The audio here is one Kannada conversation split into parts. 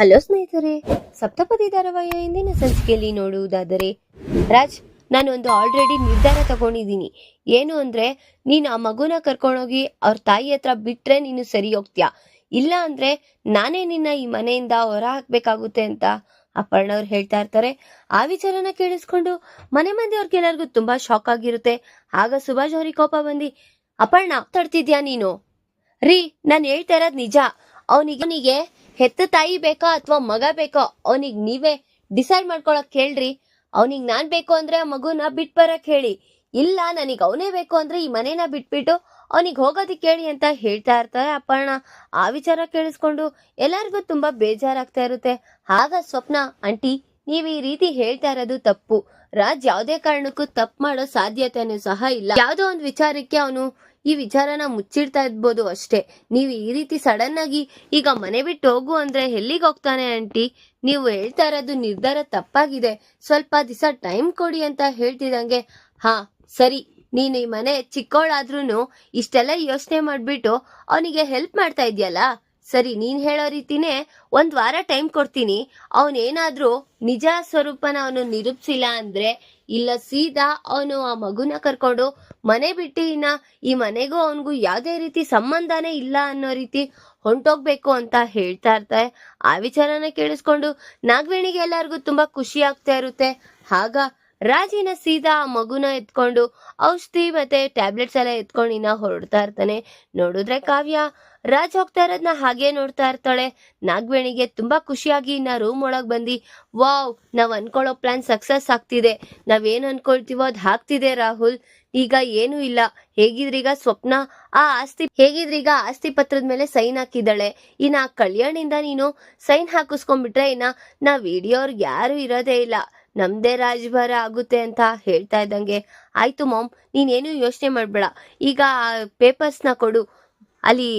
ಹಲೋ ಸ್ನೇಹಿತರೆ, ಸಪ್ತಪದಿ ಧಾರಾವಾಹಿಯ ಇಂದಿನ ಸಂಚಿಕೆಯಲ್ಲಿ ನೋಡುವುದಾದರೆ, ರಾಜ್ ನಾನು ಒಂದು ಆಲ್ರೆಡಿ ನಿರ್ಧಾರ ತಗೊಂಡಿದ್ದೀನಿ. ಏನು ಅಂದ್ರೆ, ನೀನು ಆ ಮಗುನ ಕರ್ಕೊಂಡೋಗಿ ಅವ್ರ ತಾಯಿ ಹತ್ರ ಬಿಟ್ರೆ ನೀನು ಸರಿ ಹೋಗ್ತೀಯಾ? ಇಲ್ಲ ಅಂದ್ರೆ, ನಾನೇ ನಿನ್ನ ಈ ಮನೆಯಿಂದ ಹೊರ ಹಾಕ್ಬೇಕಾಗುತ್ತೆ ಅಂತ ಅಪ್ಪಣ್ಣವ್ರು ಹೇಳ್ತಾ ಇರ್ತಾರೆ. ಆ ವಿಚಾರನ ಕೇಳಿಸ್ಕೊಂಡು ಮನೆ ಮಂದಿಯವ್ರಿಗೆಲ್ಲರಿಗೂ ತುಂಬಾ ಶಾಕ್ ಆಗಿರುತ್ತೆ. ಆಗ ಸುಭಾಷ್ ಅವ್ರಿಗೆ ಕೋಪ ಬಂದು, ಅಪರ್ಣ, ತಡ್ತಿದ್ಯಾ ನೀನು? ರೀ, ನಾನು ಹೇಳ್ತಾ ಇರೋದು ನಿಜ. ಅವನಿಗೆ ಹೆತ್ತ ತಾಯಿ ಬೇಕಾ ಅಥವಾ ಮಗ ಬೇಕೋ, ಅವನಿಗೆ ನೀವೇ ಡಿಸೈಡ್ ಮಾಡ್ಕೊಳಕ್ ಹೇಳ್ರಿ ಅವನಿಗೆ ನಾನ್ ಬೇಕು ಅಂದ್ರೆ ಆ ಮಗುನ ಬಿಟ್ ಬರಕ್ ಹೇಳಿ. ಇಲ್ಲ, ನನಗೆ ಅವನೇ ಬೇಕು ಅಂದ್ರೆ ಈ ಮನೇನ ಬಿಟ್ಬಿಟ್ಟು ಅವನಿಗೆ ಹೋಗೋದಕ್ಕೆ ಹೇಳಿ ಅಂತ ಹೇಳ್ತಾ ಇರ್ತಾರೆ ಅಪರ್ಣ. ಆ ವಿಚಾರ ಕೇಳಿಸ್ಕೊಂಡು ಎಲ್ಲರಿಗೂ ತುಂಬಾ ಬೇಜಾರಾಗ್ತಾ ಇರುತ್ತೆ. ಆಗ ಸ್ವಪ್ನ, ಆಂಟಿ, ನೀವ್ ಈ ರೀತಿ ಹೇಳ್ತಾ ಇರೋದು ತಪ್ಪು. ರಾಜ್ ಯಾವುದೇ ಕಾರಣಕ್ಕೂ ತಪ್ಪು ಮಾಡೋ ಸಾಧ್ಯತೆನೂ ಸಹ ಇಲ್ಲ. ಯಾವುದೋ ಒಂದು ವಿಚಾರಕ್ಕೆ ಅವನು ಈ ವಿಚಾರನ ಮುಚ್ಚಿಡ್ತಾ ಇದ್ಬೋದು ಅಷ್ಟೇ. ನೀವು ಈ ರೀತಿ ಸಡನ್ ಆಗಿ ಈಗ ಮನೆ ಬಿಟ್ಟು ಹೋಗು ಅಂದ್ರೆ ಎಲ್ಲಿಗೆ ಹೋಗ್ತಾನೆ ಆಂಟಿ? ನೀವು ಹೇಳ್ತಾ ಇರೋದು ನಿರ್ಧಾರ ತಪ್ಪಾಗಿದೆ. ಸ್ವಲ್ಪ ದಿವಸ ಟೈಮ್ ಕೊಡಿ ಅಂತ ಹೇಳ್ತಿದಂಗೆ ಹಾ, ಸರಿ, ನೀನು ಈ ಮನೆ ಚಿಕ್ಕವಳಾದ್ರೂ ಇಷ್ಟೆಲ್ಲ ಯೋಚನೆ ಮಾಡ್ಬಿಟ್ಟು ಅವನಿಗೆ ಹೆಲ್ಪ್ ಮಾಡ್ತಾ ಇದೆಯಲ್ಲ? ಸರಿ, ನೀನ್ ಹೇಳೋ ರೀತಿನೇ ಒಂದ್ ವಾರ ಟೈಮ್ ಕೊಡ್ತೀನಿ. ಅವನೇನಾದ್ರೂ ನಿಜ ಸ್ವರೂಪನ ಅವನು ನಿರೂಪಿಸಿಲ್ಲ ಅಂದ್ರೆ ಇಲ್ಲ ಸೀದಾ ಅವನು ಆ ಮಗುನ ಕರ್ಕೊಂಡು ಮನೆ ಬಿಟ್ಟು ಇನ್ನ ಈ ಮನೆಗೂ ಅವನಿಗೂ ಯಾವುದೇ ರೀತಿ ಸಂಬಂಧನೇ ಇಲ್ಲ ಅನ್ನೋ ರೀತಿ ಹೊಂಟೋಗ್ಬೇಕು ಅಂತ ಹೇಳ್ತಾ ಇರ್ತಾರೆ ಆ ವಿಚಾರನ ಕೇಳಿಸ್ಕೊಂಡು ನಾಗವೇಣಿಗೆ ಎಲ್ಲರಿಗೂ ತುಂಬಾ ಖುಷಿ ಆಗ್ತಾ ಇರುತ್ತೆ. ಆಗ ರಾಜಿನ ಸೀದಾ ಆ ಮಗುನ ಎತ್ಕೊಂಡು ಔಷಧಿ ಮತ್ತೆ ಟ್ಯಾಬ್ಲೆಟ್ಸ್ ಎಲ್ಲ ಎತ್ಕೊಂಡು ಇನ್ನ ಹೊರಡ್ತಾ ಇರ್ತಾನೆ. ನೋಡಿದ್ರೆ ಕಾವ್ಯ ರಾಜ್ ಹೋಗ್ತಾ ಇರೋದ್ನ ಹಾಗೆ ನೋಡ್ತಾ ಇರ್ತಾಳೆ. ನಾಗವೇಣಿಗೆ ತುಂಬಾ ಖುಷಿಯಾಗಿ ಇನ್ನ ರೂಮ್ ಒಳಗ್ ಬಂದಿ, ವಾವ್, ನಾವ್ ಅನ್ಕೊಳ್ಳೋ ಪ್ಲಾನ್ ಸಕ್ಸಸ್ ಆಗ್ತಿದೆ. ನಾವೇನು ಅನ್ಕೊಳ್ತೀವೋ ಅದ್ ಹಾಕ್ತಿದೆ ರಾಹುಲ್. ಈಗ ಏನೂ ಇಲ್ಲ. ಹೇಗಿದ್ರೀಗ ಸ್ವಪ್ನ? ಆ ಆಸ್ತಿ ಹೇಗಿದ್ರೀಗ ಆಸ್ತಿ ಪತ್ರದ ಮೇಲೆ ಸೈನ್ ಹಾಕಿದ್ದಾಳೆ. ಇನ್ನ ಆ ಕಲ್ಯಾಣಿಂದ ನೀನು ಸೈನ್ ಹಾಕಿಸ್ಕೊಂಡ್ಬಿಟ್ರೆ ಇನ್ನ, ನಾ ಇಡಿಯೋರ್ಗೆ ಯಾರು ಇರೋದೇ ಇಲ್ಲ. ನಮ್ದೇ ರಾಜಭಾರ ಆಗುತ್ತೆ ಅಂತ ಹೇಳ್ತಾ ಇದ್ದಂಗೆ, ಆಯ್ತು ಮಾಮ್, ನೀನೇನು ಯೋಚನೆ ಮಾಡ್ಬೇಡ. ಈಗ ಆ ಪೇಪರ್ಸ್ನ ಕೊಡು. ಅಲ್ಲಿ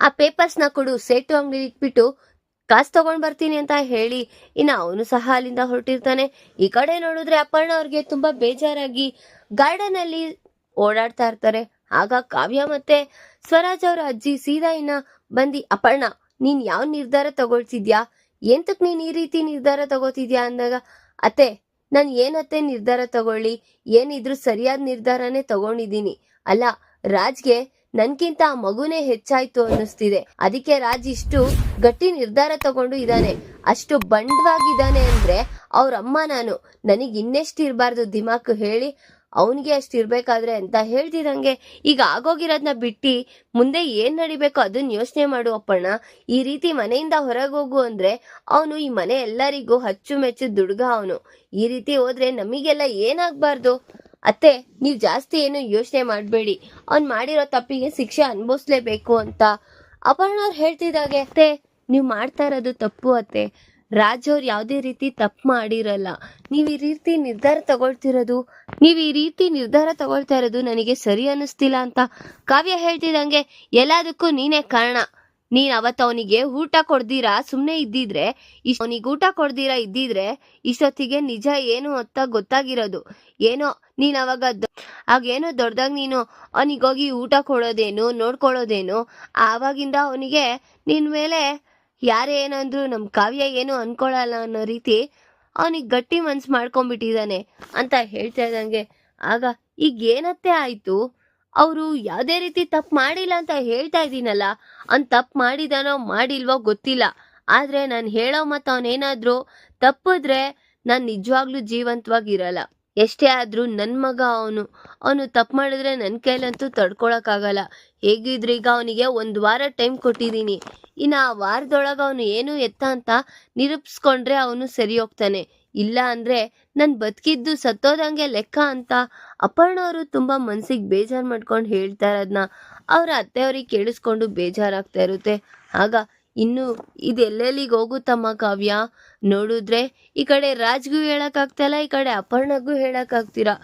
ಆ ಪೇಪರ್ಸ್ನ ಕೊಡು. ಸೇಟು ಅಂಗಡಿ ಇಟ್ಬಿಟ್ಟು ಕಾಸು ತಗೊಂಡ್ ಬರ್ತೀನಿ ಅಂತ ಹೇಳಿ. ಇನ್ನು ಅವನು ಸಹ ಅಲ್ಲಿಂದ ಹೊರಟಿರ್ತಾನೆ. ಈ ಕಡೆ ನೋಡಿದ್ರೆ ಅಪರ್ಣ ಅವ್ರಿಗೆ ತುಂಬಾ ಬೇಜಾರಾಗಿ ಗಾರ್ಡನ್ ಅಲ್ಲಿ ಓಡಾಡ್ತಾ ಇರ್ತಾರೆ. ಆಗ ಕಾವ್ಯ ಮತ್ತೆ ಸ್ವರಾಜ್ ಅವರ ಅಜ್ಜಿ ಸೀದಾ ಇನ್ನ ಬಂದಿ, ಅಪರ್ಣ, ನೀನ್ ಯಾವ ನಿರ್ಧಾರ ತಗೊಳ್ತಿದ್ಯಾ? ಎಂತಕ್ ನೀನ್ ಈ ರೀತಿ ನಿರ್ಧಾರ ತಗೋತಿದ್ಯಾ? ಅಂದಾಗ, ಅತ್ತೆ, ನಾನು ಏನತ್ತೆ ನಿರ್ಧಾರ ತಗೊಳ್ಳಿ? ಏನಿದ್ರು ಸರಿಯಾದ ನಿರ್ಧಾರನೇ ತಗೊಂಡಿದ್ದೀನಿ. ಅಲ್ಲ, ರಾಜ್ಗೆ ನನ್ಗಿಂತ ಆ ಮಗುನೇ ಹೆಚ್ಚಾಯ್ತು ಅನ್ನಿಸ್ತಿದೆ. ಅದಕ್ಕೆ ರಾಜ್ ಇಷ್ಟು ಗಟ್ಟಿ ನಿರ್ಧಾರ ತಗೊಂಡು ಇದ್ದಾನೆ ಅಷ್ಟು ಬಂಡ್ವಾಗಿದ್ದಾನೆ ಅಂದ್ರೆ ಅವ್ರ ಅಮ್ಮ ನಾನು. ನನಗೆ ಇನ್ನೆಷ್ಟು ಇರಬಾರ್ದು, ದಿಮಾಕು ಹೇಳಿ. ಅವನಿಗೆ ಅಷ್ಟು ಇರ್ಬೇಕಾದ್ರೆ ಅಂತ ಹೇಳ್ತಿದಂಗೆ ಈಗ ಆಗೋಗಿರೋದನ್ನ ಬಿಟ್ಟು ಮುಂದೆ ಏನ್ ನಡಿಬೇಕು ಅದನ್ನ ಯೋಚನೆ ಮಾಡು ಅಪ್ಪಣ್ಣ. ಈ ರೀತಿ ಮನೆಯಿಂದ ಹೊರಗೆ ಹೋಗು ಅಂದ್ರೆ ಅವನು ಈ ಮನೆ ಎಲ್ಲರಿಗೂ ಅಚ್ಚುಮೆಚ್ಚು ದುಡ್ಗ ಅವನು. ಈ ರೀತಿ ಹೋದ್ರೆ ನಮಗೆಲ್ಲ ಏನಾಗ್ಬಾರ್ದು? ಅತ್ತೆ, ನೀವ್ ಜಾಸ್ತಿ ಏನು ಯೋಚನೆ ಮಾಡಬೇಡಿ. ಅವ್ನ್ ಮಾಡಿರೋ ತಪ್ಪಿಗೆ ಶಿಕ್ಷೆ ಅನುಭವಿಸ್ಲೇಬೇಕು ಅಂತ. ಅಪರ್ಣ ಅವ್ರು ಹೇಳ್ತಿದ್ದಾಗೆ, ಅತ್ತೆ, ನೀವು ಮಾಡ್ತಾ ಇರೋದು ತಪ್ಪು ಅತ್ತೆ. ರಾಜ್ ಅವ್ರು ಯಾವುದೇ ರೀತಿ ತಪ್ಪು ಮಾಡಿರಲ್ಲ. ನೀವು ಈ ರೀತಿ ನಿರ್ಧಾರ ತಗೊಳ್ತಿರೋದು, ನೀವು ಈ ರೀತಿ ನಿರ್ಧಾರ ತಗೊಳ್ತಾ ಇರೋದು ನನಗೆ ಸರಿ ಅನ್ನಿಸ್ತಿಲ್ಲ ಅಂತ ಕಾವ್ಯ ಹೇಳ್ತಿದಂಗೆ ಎಲ್ಲದಕ್ಕೂ ನೀನೇ ಕಾರಣ. ನೀನ್ ಅವತ್ತು ಅವನಿಗೆ ಊಟ ಕೊಡ್ದಿರಾ? ಸುಮ್ಮನೆ ಇದ್ದಿದ್ರೆ ಅವನಿಗೆ ಊಟ ಕೊಡ್ದಿರಾ ಇದ್ದಿದ್ರೆ, ಇಷ್ಟೊತ್ತಿಗೆ ನಿಜ ಏನು ಅಂತ ಗೊತ್ತಾಗಿರೋದು. ಏನೋ ನೀನ್ ಅವಾಗ ಆಗೇನೋ ದೊಡ್ಡದಾಗ ನೀನು ಅವನಿಗೋಗಿ ಊಟ ಕೊಡೋದೇನು, ನೋಡ್ಕೊಳ್ಳೋದೇನು, ಆವಾಗಿಂದ ಅವನಿಗೆ ನಿನ್ ಮೇಲೆ ಯಾರೇ ಏನಂದ್ರು ನಮ್ಮ ಕಾವ್ಯ ಏನು ಅನ್ಕೊಳಲ್ಲ ಅನ್ನೋ ರೀತಿ ಅವನಿಗೆ ಗಟ್ಟಿ ಮನ್ಸು ಮಾಡ್ಕೊಂಡ್ಬಿಟ್ಟಿದ್ದಾನೆ ಅಂತ ಹೇಳ್ತಾ ಇದ್ದಂಗೆ, ಆಗ ಈಗ ಏನತ್ತೆ ಆಯ್ತು? ಅವರು ಯಾವುದೇ ರೀತಿ ತಪ್ಪು ಮಾಡಿಲ್ಲ ಅಂತ ಹೇಳ್ತಾ ಇದ್ದೀನಲ್ಲ ಅವ್ನು ತಪ್ಪು ಮಾಡಿದಾನೋ ಮಾಡಿಲ್ವೋ ಗೊತ್ತಿಲ್ಲ. ಆದ್ರೆ ನಾನು ಹೇಳೋ ಮತ್ತು ಅವನೇನಾದರೂ ತಪ್ಪಿದ್ರೆ ನಾನು ನಿಜವಾಗ್ಲೂ ಜೀವಂತವಾಗಿರಲ್ಲ ಎಷ್ಟೇ ಆದರೂ ನನ್ನ ಮಗ ಅವನು. ಅವನು ತಪ್ಪು ಮಾಡಿದ್ರೆ ನನ್ನ ಕೈಲಂತೂ ತಡ್ಕೊಳಕ್ಕಾಗಲ್ಲ. ಹೇಗಿದ್ರು ಈಗ ಅವನಿಗೆ ಒಂದು ವಾರ ಟೈಮ್ ಕೊಟ್ಟಿದ್ದೀನಿ ಇನ್ನು ಆ ವಾರದೊಳಗೆ ಅವನು ಏನು ಎತ್ತ ಅಂತ ನಿರೂಪಿಸ್ಕೊಂಡ್ರೆ ಅವನು ಸರಿ ಹೋಗ್ತಾನೆ. ಇಲ್ಲ ಅಂದರೆ ನನ್ನ ಬದುಕಿದ್ದು ಸತ್ತೋದಂಗೆ ಲೆಕ್ಕ ಅಂತ ಅಪರ್ಣ ಅವರು ತುಂಬಾ ಮನ್ಸಿಗೆ ಬೇಜಾರು ಮಾಡ್ಕೊಂಡು ಹೇಳ್ತಾ ಇರೋದನ್ನ ಅವರ ಅತ್ತೆಯವ್ರಿಗೆ ಕೇಳಿಸ್ಕೊಂಡು ಬೇಜಾರಾಗ್ತಾ ಇರುತ್ತೆ. ಆಗ ಇನ್ನು ಇದೆಲ್ಲೆಲ್ಲಿಗೆ ಹೋಗುತ್ತಮ್ಮ ಕಾವ್ಯ? ನೋಡಿದ್ರೆ ಈ ಕಡೆ ರಾಜ್ಗೂ ಹೇಳೋಕ್ಕಾಗ್ತಾಯಿಲ್ಲ ಈ ಕಡೆ ಅಪರ್ಣಗೂ ಹೇಳಕ್ಕಾಗ್ತೀರಾ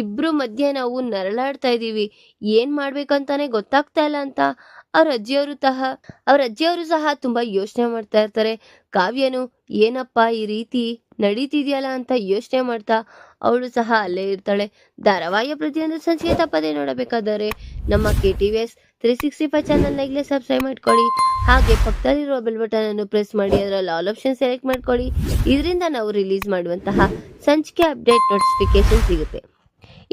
ಇಬ್ರು ಮಧ್ಯೆ ನಾವು ನರಳಾಡ್ತಾ ಇದ್ದೀವಿ. ಏನು ಮಾಡ್ಬೇಕಂತಾನೆ ಗೊತ್ತಾಗ್ತಾ ಇಲ್ಲ ಅಂತ. ಅವ್ರ ಅಜ್ಜಿಯವರು ಸಹ ಅವ್ರ ಅಜ್ಜಿಯವರು ಸಹ ತುಂಬಾ ಯೋಚನೆ ಮಾಡ್ತಾ ಇರ್ತಾರೆ. ಕಾವ್ಯನು, ಏನಪ್ಪ ಈ ರೀತಿ ನಡೀತಿದೆಯಲ್ಲ ಅಂತ ಯೋಚನೆ ಮಾಡ್ತಾ ಅವಳು ಸಹ ಅಲ್ಲೇ ಇರ್ತಾಳೆ. ಧಾರಾವಾಹಿಯ ಪ್ರತಿಯೊಂದು ಸಂಚಿಕೆ ತಪ್ಪದೆ ನೋಡಬೇಕಾದರೆ ನಮ್ಮ K T V S three sixty five channel ಈಗಲೇ ಸಬ್ಸ್ಕ್ರೈಬ್ ಮಾಡ್ಕೊಳ್ಳಿ. ಹಾಗೆ ಪಕ್ಕದಲ್ಲಿರುವ ಬೆಲ್ ಬಟನ್ ಅನ್ನು ಪ್ರೆಸ್ ಮಾಡಿ, ಅದರಲ್ಲಿ ಆಲ್ ಆಪ್ಷನ್ ಸೆಲೆಕ್ಟ್ ಮಾಡ್ಕೊಳ್ಳಿ. ಇದರಿಂದ ನಾವು ರಿಲೀಸ್ ಮಾಡುವಂತಹ ಸಂಚಿಕೆ ಅಪ್ಡೇಟ್ ನೋಟಿಫಿಕೇಶನ್ ಸಿಗುತ್ತೆ.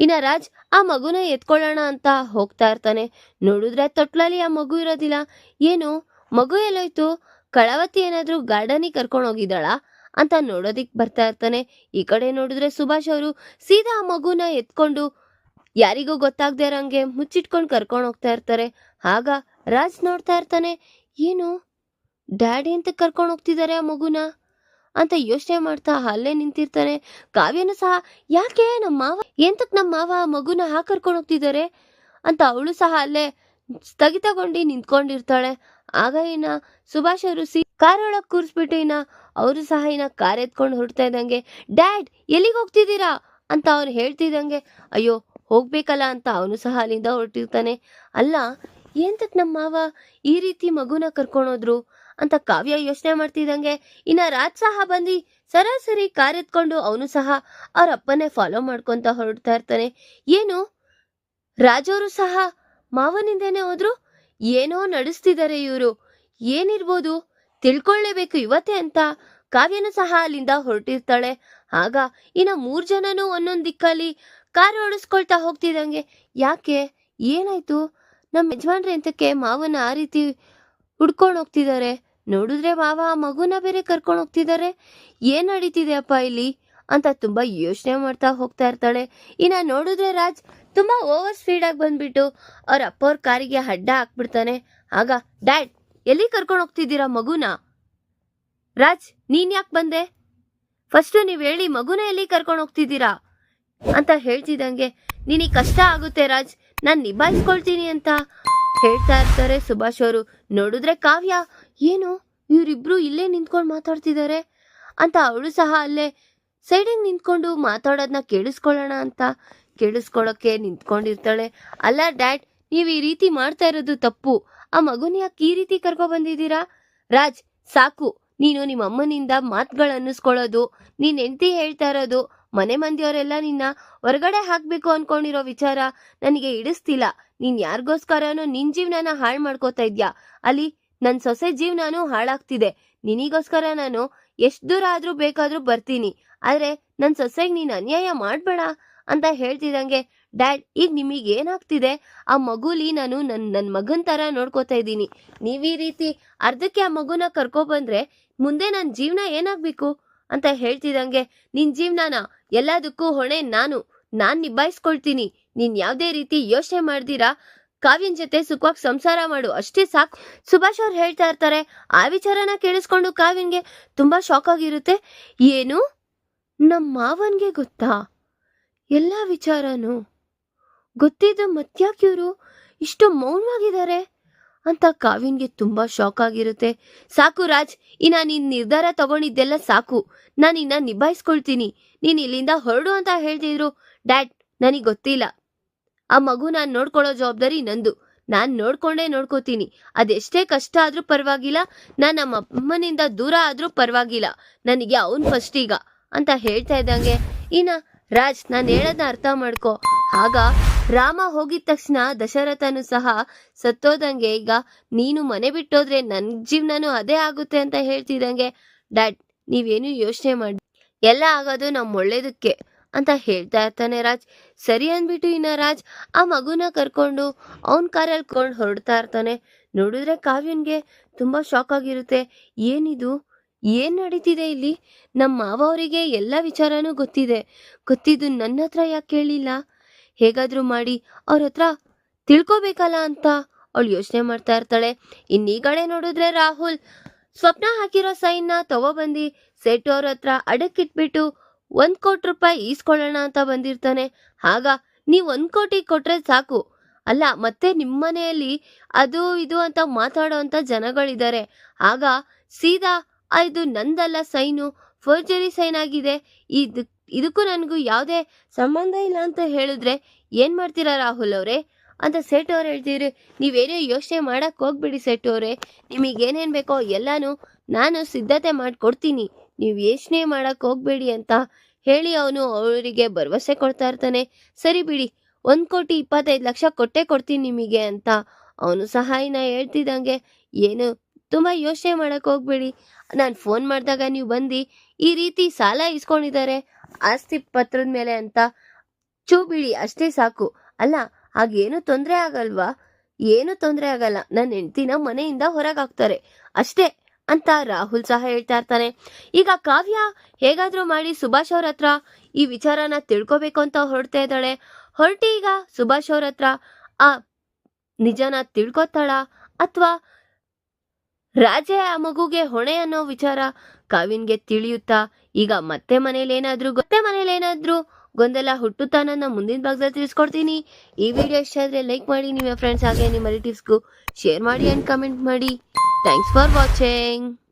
ಇನ್ನ ರಾಜ್ ಆ ಮಗುನ ಎತ್ಕೊಳ್ಳೋಣ ಅಂತ ಹೋಗ್ತಾ ಇರ್ತಾನೆ. ನೋಡಿದ್ರೆ ತೊಟ್ಲಲ್ಲಿ ಆ ಮಗು ಇರೋದಿಲ್ಲ. ಏನು, ಮಗು ಎಲ್ಲೋಯ್ತು? ಕಳವತಿ ಏನಾದ್ರೂ ಗಾರ್ಡನಿಗೆ ಕರ್ಕೊಂಡು ಹೋಗಿದ್ದಾಳ? ಅಂತ ನೋಡೋದಿಕ್ ಬರ್ತಾ ಇರ್ತಾನೆ. ಈ ಕಡೆ ನೋಡಿದ್ರೆ ಸುಭಾಷ್ ಅವರು ಸೀದಾ ಆ ಮಗುನ ಎತ್ಕೊಂಡು ಯಾರಿಗೂ ಗೊತ್ತಾಗದೆ ಇರೋಂಗೆ ಮುಚ್ಚಿಟ್ಕೊಂಡು ಕರ್ಕೊಂಡು ಹೋಗ್ತಾ ಇರ್ತಾರೆ. ಆಗ ರಾಜ್ ನೋಡ್ತಾ ಇರ್ತಾನೆ. ಏನು, ಡ್ಯಾಡಿ ಅಂತ ಕರ್ಕೊಂಡು ಹೋಗ್ತಿದ್ದಾರೆ ಆ ಮಗುನ? ಅಂತ ಯೋಚನೆ ಮಾಡ್ತಾ ಅಲ್ಲೇ ನಿಂತಿರ್ತಾನೆ ಕಾವ್ಯನು ಸಹ, ಯಾಕೆ ನಮ್ಮ ಮಾವ, ಎಂತಕ್ ನಮ್ಮ ಮಾವ ಮಗುನ ಹಾ ಕರ್ಕೊಂಡು ಹೋಗ್ತಿದ್ದಾರೆ? ಅಂತ ಅವಳು ಸಹ ಅಲ್ಲೇ ಸ್ಥಗಿತಗೊಂಡು ನಿಂತ್ಕೊಂಡಿರ್ತಾಳೆ. ಆಗ ಇನ್ನ ಸುಭಾಷ್ ಅವರು ಸಿ ಕಾರ್ ಒಳಗ್ ಕೂರಿಸ್ಬಿಟ್ಟು ಇನ್ನ ಅವರು ಸಹ ಇನ್ನ ಕಾರ್ ಎತ್ಕೊಂಡು ಹೊರಡ್ತಾ ಇದ್ದಂಗೆ, ಡ್ಯಾಡ್, ಎಲ್ಲಿಗೆ ಹೋಗ್ತಿದ್ದೀರಾ? ಅಂತ ಅವ್ರು ಹೇಳ್ತಿದ್ದಂಗೆ, ಅಯ್ಯೋ, ಹೋಗ್ಬೇಕಲ್ಲ ಅಂತ ಅವನು ಸಹ ಅಲ್ಲಿಂದ ಹೊರಟಿರ್ತಾನೆ. ಅಲ್ಲ, ಎಂತಕ್ ನಮ್ಮ ಮಾವ ಈ ರೀತಿ ಮಗುನ ಕರ್ಕೊಂಡೋದ್ರು ಅಂತ ಕಾವ್ಯ ಯೋಚನೆ ಮಾಡ್ತಿದ್ದಂಗೆ ಇನ್ನ ರಾಜ್ ಸಹ ಬಂದು ಸರಾಸರಿ ಕಾರ್ ಎತ್ಕೊಂಡು ಅವನು ಸಹ ಅವ್ರ ಅಪ್ಪನೇ ಫಾಲೋ ಮಾಡ್ಕೊಂತ ಹೊರಡ್ತಾ ಇರ್ತಾನೆ. ಏನು? ರಾಜವರು ಸಹ ಮಾವನಿಂದೇನೆ ಹೋದ್ರು? ಏನೋ ನಡೆಸ್ತಿದ್ದಾರೆ ಇವರು. ಏನಿರ್ಬೋದು? ತಿಳ್ಕೊಳ್ಳೇಬೇಕು ಇವತ್ತೇ ಅಂತ ಕಾವ್ಯನು ಸಹ ಅಲ್ಲಿಂದ ಹೊರಟಿರ್ತಾಳೆ. ಆಗ ಇನ್ನ ಮೂರ್ ಜನನು ಒಂದೊಂದ್ ದಿಕ್ಕಲ್ಲಿ ಕಾರ್ ಓಡಿಸ್ಕೊಳ್ತಾ ಹೋಗ್ತಿದ್ದಂಗೆ. ಯಾಕೆ? ಏನಾಯ್ತು? ನಮ್ಮ ಯಜಮಾನ್ರೆ ಅಂತಕ್ಕೆ ಮಾವನ ಆ ರೀತಿ ಹುಡ್ಕೊಂಡು ಹೋಗ್ತಿದ್ದಾರೆ ನೋಡಿದ್ರೆ ಮಾವ ಆ ಮಗುನ ಬೇರೆ ಕರ್ಕೊಂಡು ಹೋಗ್ತಿದ್ದಾರೆ ಏನ್ ನಡೀತಿದೆ ಅಪ್ಪ ಇಲ್ಲಿ? ಅಂತ ತುಂಬಾ ಯೋಚನೆ ಮಾಡ್ತಾ ಹೋಗ್ತಾ ಇರ್ತಾಳೆ. ಇನ್ನ ನೋಡಿದ್ರೆ ರಾಜ್ ತುಂಬಾ ಓವರ್ ಸ್ಪೀಡ್ ಆಗಿ ಬಂದ್ಬಿಟ್ಟು ಅವ್ರ ಅಪ್ಪ ಅವ್ರ ಕಾರಿಗೆ ಅಡ್ಡ ಹಾಕ್ಬಿಡ್ತಾನೆ. ಆಗ, ಡ್ಯಾಡ್ ಎಲ್ಲಿ ಕರ್ಕೊಂಡು ಹೋಗ್ತಿದ್ದೀರಾ ಮಗುನ? ರಾಜ್, ನೀನ್ ಯಾಕೆ ಬಂದೆ? ಫಸ್ಟ್ ನೀವ್ ಹೇಳಿ ಮಗುನ ಎಲ್ಲಿ ಕರ್ಕೊಂಡು ಹೋಗ್ತಿದ್ದೀರಾ? ಅಂತ ಹೇಳ್ತಿದ್ದಂಗೆ, ನಿನಗೆ ಕಷ್ಟ ಆಗುತ್ತೆ ರಾಜ್. ನಾನು ನಿಭಾಯಿಸ್ಕೊಳ್ತೀನಿ ಅಂತ. ಹೇಳ್ತಾ ಇರ್ತಾರೆ ಸುಭಾಷ್ ಅವರು. ನೋಡಿದ್ರೆ ಕಾವ್ಯ, ಏನು? ಇವರಿಬ್ರು ಇಲ್ಲೇ ನಿಂತ್ಕೊಂಡು ಮಾತಾಡ್ತಿದ್ದಾರೆ ಅಂತ ಅವಳು ಸಹ ಅಲ್ಲೇ ಸೈಡಿಗೆ ನಿಂತ್ಕೊಂಡು ಮಾತಾಡೋದನ್ನ ಕೇಳಿಸ್ಕೊಳ್ಳೋಣ ಅಂತ. ಕೇಳಿಸ್ಕೊಳ್ಳೋಕೆ ನಿಂತ್ಕೊಂಡಿರ್ತಾಳೆ. ಅಲ್ಲ ಡ್ಯಾಡ್, ನೀವು ಈ ರೀತಿ ಮಾಡ್ತಾ ಇರೋದು ತಪ್ಪು. ಆ ಮಗುನ ಯಾಕೆ ಈ ರೀತಿ ಕರ್ಕೊ ಬಂದಿದ್ದೀರಾ? ರಾಜ್, ಸಾಕು. ನೀನು ನಿಮ್ಮ ಅಮ್ಮನಿಂದ ಮಾತುಗಳನ್ನಿಸ್ಕೊಳ್ಳೋದು, ನೀನ್ ಹೆಂಡತಿ ಹೇಳ್ತಾ ಇರೋದು ಮನೆ ಮಂದಿಯವರೆಲ್ಲ ನಿನ್ನ ಹೊರಗಡೆ ಹಾಕ್ಬೇಕು ಅನ್ಕೊಂಡಿರೋ ವಿಚಾರ ನನಗೆ ಇಡಿಸ್ತಿಲ್ಲ ನೀನ್ ಯಾರಿಗೋಸ್ಕರನೋ ನಿನ್ ಜೀವನನ ಹಾಳು ಮಾಡ್ಕೋತಾ ಇದ್ಯಾ? ಅಲ್ಲಿ ನನ್ ಸೊಸೆ ಜೀವನಾನು ಹಾಳಾಗ್ತಿದೆ. ನಿನಿಗೋಸ್ಕರ ನಾನು ಎಷ್ಟ್ ದೂರ ಆದ್ರೂ ಬೇಕಾದ್ರೂ ಬರ್ತೀನಿ. ಆದ್ರೆ ನನ್ ಸೊಸೆಗ್ ನೀನ್ ಅನ್ಯಾಯ ಮಾಡ್ಬೇಡ ಅಂತ ಹೇಳ್ತಿದಂಗೆ ಡ್ಯಾಡ್, ಈಗ ನಿಮಗೆ ಏನಾಗ್ತಿದೆ ಆ ಮಗುಲಿ ನಾನು ನನ್ ನನ್ ಮಗನ್ ತರ ನೋಡ್ಕೋತಾ ಇದ್ದೀನಿ. ನೀವ್ ಈ ರೀತಿ ಅರ್ಧಕ್ಕೆ ಆ ಮಗುನ ಕರ್ಕೊ ಬಂದ್ರೆ ಮುಂದೆ ನನ್ ಜೀವನ ಏನಾಗ್ಬೇಕು? ಅಂತ ಹೇಳ್ತಿದಂಗೆ ನಿನ್ ಜೀವನನ ಎಲ್ಲದಕ್ಕೂ ಹೊಣೆ ನಾನು. ನಾನ್ ನಿಭಾಯಿಸ್ಕೊಳ್ತೀನಿ. ನೀನ್ ಯಾವ್ದೇ ರೀತಿ ಯೋಚನೆ ಮಾಡ್ದಿರಾ ಕಾವ್ಯನ್ ಜೊತೆ ಸುಖವಾಗಿ ಸಂಸಾರ ಮಾಡು. ಅಷ್ಟೇ ಸಾಕು. ಸುಭಾಷ್ ಅವ್ರು ಹೇಳ್ತಾ ಇರ್ತಾರೆ, ಆ ವಿಚಾರನ ಕೇಳಿಸ್ಕೊಂಡು ಕಾವ್ಯನ್ಗೆ ತುಂಬಾ ಶಾಕ್ ಆಗಿರುತ್ತೆ. ಏನು? ನಮ್ಮ ಮಾವನ್ಗೆ ಗೊತ್ತಾ? ಎಲ್ಲ ವಿಚಾರನು. ಗೊತ್ತಿದ್ದು ಮತ್ಯಾಕೆ ಇವರು? ಇಷ್ಟು ಮೌನವಾಗಿದ್ದಾರೆ. ಅಂತ ಕಾವ್ಯನ್ಗೆ ತುಂಬಾ ಶಾಕ್ ಆಗಿರುತ್ತೆ. ಸಾಕು ರಾಜ್, ಇನ್ನ ನೀನ್ ನಿರ್ಧಾರ ತಗೊಂಡಿದ್ದೆಲ್ಲ ಸಾಕು. ನಾನು ಇನ್ನ ನಿಭಾಯಿಸ್ಕೊಳ್ತೀನಿ. ನೀನ್ ಇಲ್ಲಿಂದ ಹೊರಡು ಅಂತ ಹೇಳ್ತಿದ್ರು. ಡ್ಯಾಡ್, ನನಗ್ ಗೊತ್ತಿಲ್ಲ. ಆ ಮಗು ನಾನ್ ನೋಡ್ಕೊಳ್ಳೋ ಜವಾಬ್ದಾರಿ ನಂದು. ನಾನ್ ನೋಡ್ಕೊಂಡೇ ನೋಡ್ಕೋತೀನಿ. ಅದೆಷ್ಟೇ ಕಷ್ಟ ಆದ್ರೂ ಪರವಾಗಿಲ್ಲ. ನಾನು ನಮ್ಮ ಅಮ್ಮನಿಂದ ದೂರ ಆದ್ರೂ ಪರವಾಗಿಲ್ಲ. ನನಗೆ ಅವನ್ ಫಸ್ಟ್ ಈಗ ಅಂತ ಹೇಳ್ತಾ ಇದ್ದಂಗೆ. ಇನ್ನ ರಾಜ್, ನಾನು ಹೇಳೋದನ್ನ ಅರ್ಥ ಮಾಡ್ಕೋ. ಆಗ ರಾಮ ಹೋಗಿದ ತಕ್ಷಣ ದಶರಥನು ಸಹ ಸತ್ತೋದಂಗೆ ಈಗ ನೀನು ಮನೆ ಬಿಟ್ಟೋದ್ರೆ ನನ್ ಜೀವನನು ಅದೇ ಆಗುತ್ತೆ ಅಂತ ಹೇಳ್ತಿದ್ದಂಗೆ, ಡ್ಯಾಡ್, ನೀವೇನು ಯೋಚನೆ ಮಾಡಿ, ಎಲ್ಲ ಆಗೋದು ನಮ್ಮ ಒಳ್ಳೇದಕ್ಕೆ ಅಂತ ಹೇಳ್ತಾ ಇರ್ತಾನೆ ರಾಜ್. ಸರಿ ಅಂದ್ಬಿಟ್ಟು ಇನ್ನ ರಾಜ್ ಆ ಮಗುನ ಕರ್ಕೊಂಡು ಅವನ್ ಕಾರಲ್ಲಿ ಕೊಂಡು ಹೊರಡ್ತಾ ಇರ್ತಾನೆ. ನೋಡಿದ್ರೆ ಕಾವ್ಯನ್ಗೆ ತುಂಬಾ ಶಾಕ್ ಆಗಿರುತ್ತೆ. ಏನಿದು? ಏನ್ ನಡೀತಿದೆ ಇಲ್ಲಿ? ನಮ್ಮ ಮಾವ ಅವರಿಗೆ ಎಲ್ಲ ವಿಚಾರನೂ ಗೊತ್ತಿದೆ. ಗೊತ್ತಿದ್ದು ನನ್ನ ಹತ್ರ ಯಾಕೆ ಹೇಳಿಲ್ಲ ಹೇಗಾದ್ರೂ ಮಾಡಿ ಅವ್ರ ಹತ್ರ ತಿಳ್ಕೊಬೇಕಲ್ಲ ಅಂತ ಅವಳು ಯೋಚನೆ ಮಾಡ್ತಾ ಇರ್ತಾಳೆ. ಇನ್ನೀಗಡೆ ನೋಡಿದ್ರೆ ರಾಹುಲ್ ಸ್ವಪ್ನ ಹಾಕಿರೋ ಸೈನ್ನ ತಗೊಬಂದು ಸೆಟ್ ಅವ್ರ ಹತ್ರ ಅಡಕ್ಕಿಟ್ಬಿಟ್ಟು ಒಂದು ಕೋಟಿ ರೂಪಾಯಿ ಈಸ್ಕೊಳ್ಳೋಣ ಅಂತ ಬಂದಿರ್ತಾನೆ. ಆಗ ನೀವು ಒಂದು ಕೋಟಿ ಕೊಟ್ರೆ ಸಾಕು. ಅಲ್ಲ, ಮತ್ತೆ ನಿಮ್ಮನೆಯಲ್ಲಿ ಅದು ಇದು ಅಂತ ಮಾತಾಡೋವಂಥ ಜನಗಳಿದ್ದಾರೆ ಆಗ ಸೀದಾ ಇದು ನಂದಲ್ಲ ಸೈನು. ಫೋರ್ಜರಿ ಸೈನ್ ಆಗಿದೆ. ಇದು ಇದಕ್ಕೂ ನನಗೂ ಯಾವುದೇ ಸಂಬಂಧ ಇಲ್ಲ ಅಂತ ಹೇಳಿದ್ರೆ ಏನು ಮಾಡ್ತೀರಾ ರಾಹುಲ್ ಅವರೇ? ಅಂತ ಸೆಟ್ ಅವ್ರು ಹೇಳ್ತೀರಿ ನೀವೇನೇ ಯೋಚನೆ ಮಾಡೋಕ್ಕೆ ಹೋಗ್ಬಿಡಿ ಸೆಟ್ ಅವರೇ. ನಿಮಗೆ ಏನೇನು ಬೇಕೋ ಎಲ್ಲನೂ ನಾನು ಸಿದ್ಧತೆ ಮಾಡಿಕೊಡ್ತೀನಿ. ನೀವು ಯೋಚನೆ ಮಾಡೋಕ್ಕೆ ಹೋಗ್ಬೇಡಿ ಅಂತ ಹೇಳಿ ಅವನು ಅವರಿಗೆ ಭರವಸೆ ಕೊಡ್ತಾ ಇರ್ತಾನೆ. ಸರಿ ಬಿಡಿ, ಒಂದು ಕೋಟಿ ಇಪ್ಪತ್ತೈದು ಲಕ್ಷ ಕೊಟ್ಟೆ ಕೊಡ್ತೀನಿ ನಿಮಗೆ ಅಂತ ಅವನು ಸಹಾಯನ ಹೇಳ್ತಿದ್ದಂಗೆ. ಏನು, ತುಂಬ ಯೋಚನೆ ಮಾಡೋಕ್ಕೆ ಹೋಗ್ಬೇಡಿ. ನಾನು ಫೋನ್ ಮಾಡಿದಾಗ ನೀವು ಬಂದು ಈ ರೀತಿ ಸಾಲ ಇಸ್ಕೊಂಡಿದ್ದಾರೆ. ಆಸ್ತಿ ಪತ್ರದ ಮೇಲೆ ಅಂತ ಚೂ ಬಿಡಿ ಅಷ್ಟೇ ಸಾಕು. ಅಲ್ಲ, ಹಾಗೇನು ತೊಂದರೆ ಆಗಲ್ವಾ? ಏನು ತೊಂದರೆ ಆಗಲ್ಲ. ನನ್ನ ಹೆಂಡ್ತಿನ ಮನೆಯಿಂದ ಹೊರಗೆ ಹಾಕ್ತಾರೆ ಅಷ್ಟೇ ಅಂತ ರಾಹುಲ್ ಸಹ ಹೇಳ್ತಾ ಇರ್ತಾನೆ. ಈಗ ಕಾವ್ಯ ಹೇಗಾದ್ರೂ ಮಾಡಿ ಸುಭಾಷ್ ಅವ್ರ ಹತ್ರ ಈ ವಿಚಾರನ ತಿಳ್ಕೊಬೇಕು ಅಂತ ಹೊರಡ್ತಾ ಇದ್ದಾಳೆ. ಹೊರಟಿ ಈಗ ಸುಭಾಷ್ ಅವ್ರ ಹತ್ರ ಆ ನಿಜನ ತಿಳ್ಕೊತಾಳ? ಅಥವಾ ರಾಜೇ ಆ ಮಗುಗೆ ಹೊಣೆ ಅನ್ನೋ ವಿಚಾರ ಕಾವಿನ್ಗೆ ತಿಳಿಯುತ್ತಾ? ಈಗ ಮತ್ತೆ ಮನೇಲಿ ಏನಾದ್ರೂ ಮತ್ತೆ ಮನೇಲಿ ಏನಾದ್ರೂ ಗೊಂದಲ ಹುಟ್ಟುತ್ತಾ ನನ್ನ ಮುಂದಿನ ಭಾಗದಲ್ಲಿ ತಿಳಿಸ್ಕೊಡ್ತೀನಿ. ಈ ವಿಡಿಯೋ ಇಷ್ಟ ಆದ್ರೆ ಲೈಕ್ ಮಾಡಿ, ನಿಮ್ಮ ಫ್ರೆಂಡ್ಸ್ ಹಾಗೆ ನಿಮ್ಮ ರಿಲೇಟಿವ್ಸ್ಗೂ ಶೇರ್ ಮಾಡಿ ಅಂಡ್ ಕಮೆಂಟ್ ಮಾಡಿ. Thanks for watching